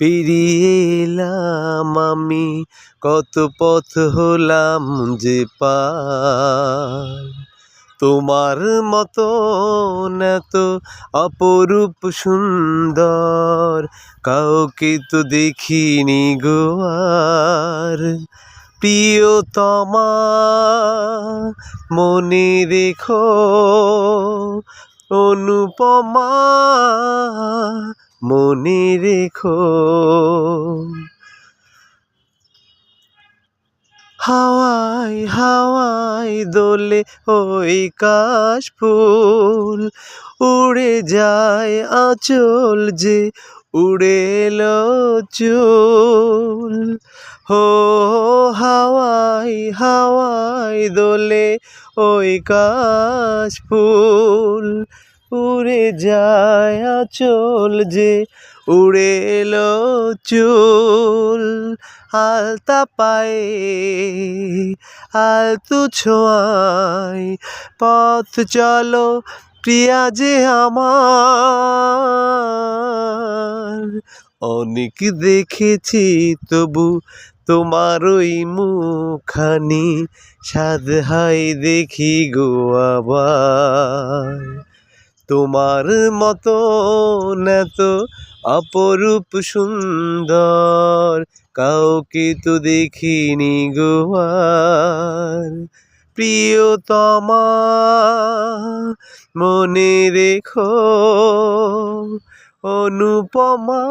পেরিয়ে এলাম আমি, কত পথ হলাম যে পার। তোমার মতো এত অপরূপ সুন্দর, কাউকে তো দেখিনি গো আর। প্রিয়তমা, মনে রেখো, অনুপমা মনে রেখো হাওয়াই হাওয়াই দোলে ওই কাশ ফুল উড়ে যায় আঁচল যে উড়ে চুল। হো হাওয়াই হাওয়াই দোলে ওই কাশ ফুল উড়ে যায় আঁচল যে উড়ে এলো চুল। আলতা পায়ে আলতু ছোঁয়ায় পথ চলো প্রিয়া যে আমার। অনেক দেখেছি তবু তোমার ওই মুখানি সাদ হাই দেখি গো আবার। তোমার মতো এত অপরূপ সুন্দর, কাউকে তো দেখিনি গো আর। প্রিয়তমা, মনে রেখো, অনুপমা,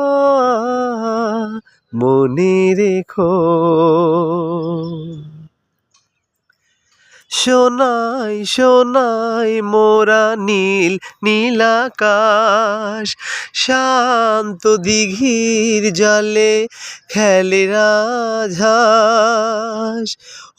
মনে রেখো। সোনাই সোনাই মোরা নীল নীলাকাশ শান্ত দিঘির জলে খেলে রাজহাঁস।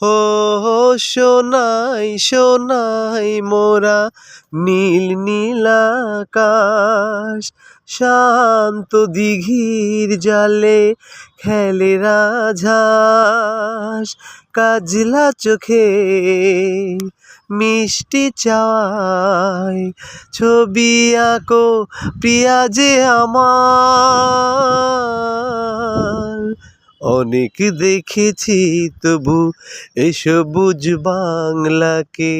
ও সোনাই সোনাই মোরা নীল নীলাকাশ শান্ত দিঘির জলে খেলে রাজহাঁস। কাজলা চোখে মিষ্টি চাওয়ায় ছবি আঁকো প্রিয়া যে আমার। অনেক দেখেছি তবু এসবুজ বাংলাকে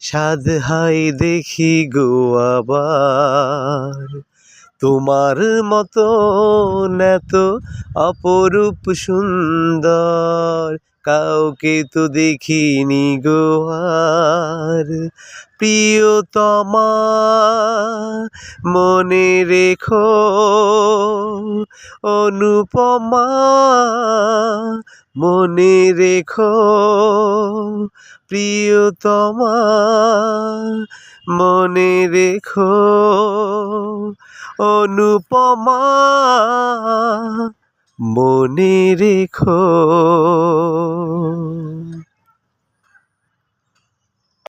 সাদ হাই দেখি গো আবার। তোমার মতো এত অপরূপ সুন্দর কাউকে তো দেখিনি গো আর। প্রিয়তমা, মনে রেখো, অনুপমা, মনে রেখো, প্রিয়তমা, মনে রেখো, অনুপমা মনে রেখো।